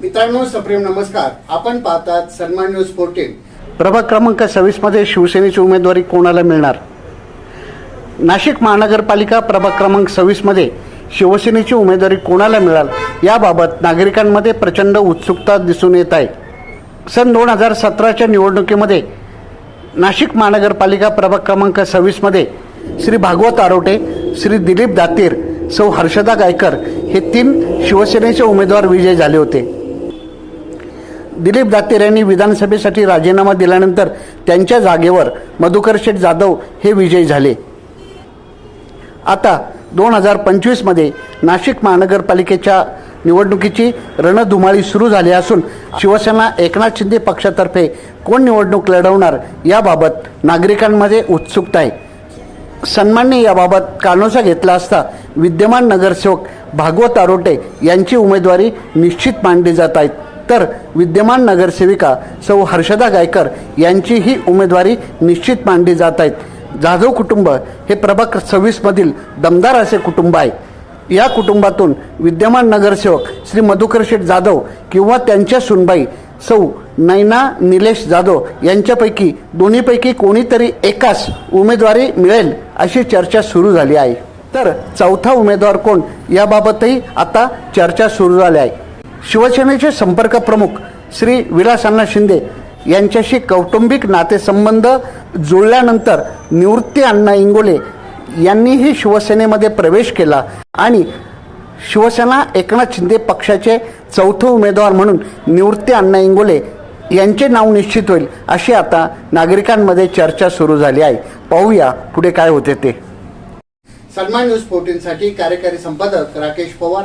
मित्रांनो सप्रेम नमस्कार. आपण पाहतात सन्मान न्यूज फोर्टीन प्रभाग क्रमांक सव्वीसमध्ये शिवसेनेची उमेदवारी कोणाला मिळणार? नाशिक महानगरपालिका प्रभाग क्रमांक सव्वीसमध्ये शिवसेनेची उमेदवारी कोणाला मिळाल? याबाबत नागरिकांमध्ये प्रचंड उत्सुकता दिसून येत आहे. सन दोन हजार सतराच्या निवडणुकीमध्ये नाशिक महानगरपालिका प्रभाग क्रमांक सव्वीसमध्ये श्री भागवत आरोटे श्री दिलीप दातीर सौ हर्षदा गायकर हे तीन शिवसेनेचे उमेदवार विजयी झाले होते. दिलीप दातेर यांनी विधानसभेसाठी राजीनामा दिल्यानंतर त्यांच्या जागेवर मधुकर शेठ जाधव हे विजयी झाले. आता दोन हजार पंचवीसमध्ये नाशिक महानगरपालिकेच्या निवडणुकीची रणधुमाळी सुरू झाली असून शिवसेना एकनाथ शिंदे पक्षातर्फे कोण निवडणूक लढवणार याबाबत नागरिकांमध्ये उत्सुकता आहे. सन्मानने याबाबत कानोसा घेतला असता विद्यमान नगरसेवक भागवत आरोटे यांची उमेदवारी निश्चित मांडली जात आहेत. तर विद्यमान नगरसेविका सौ हर्षदा गायकर यांचीही उमेदवारी निश्चित मांडली जात आहेत. जाधव कुटुंब हे प्रभाग सव्वीसमधील दमदार असे कुटुंब आहे. या कुटुंबातून विद्यमान नगरसेवक श्री मधुकर शेठ जाधव किंवा त्यांच्या सुनबाई सौ नैना निलेश जाधव यांच्यापैकी दोन्हीपैकी कोणीतरी एकाच उमेदवारी मिळेल अशी चर्चा सुरू झाली आहे. तर चौथा उमेदवार कोण? याबाबतही आता चर्चा सुरू झाली आहे. शिवसेनेचे संपर्क प्रमुख श्री विलास अण्णा शिंदे यांच्याशी कौटुंबिक नातेसंबंध जुळल्यानंतर निवृत्ती अण्णा इंगोले यांनीही शिवसेनेमध्ये प्रवेश केला आणि शिवसेना एकनाथ शिंदे पक्षाचे चौथे उमेदवार म्हणून निवृत्ती अण्णा इंगोले यांचे नाव निश्चित होईल अशी आता नागरिकांमध्ये चर्चा सुरू झाली आहे. पाहूया पुढे काय होते ते. सन्मान न्यूज फोर्टीनसाठी कार्यकारी संपादक राकेश पवार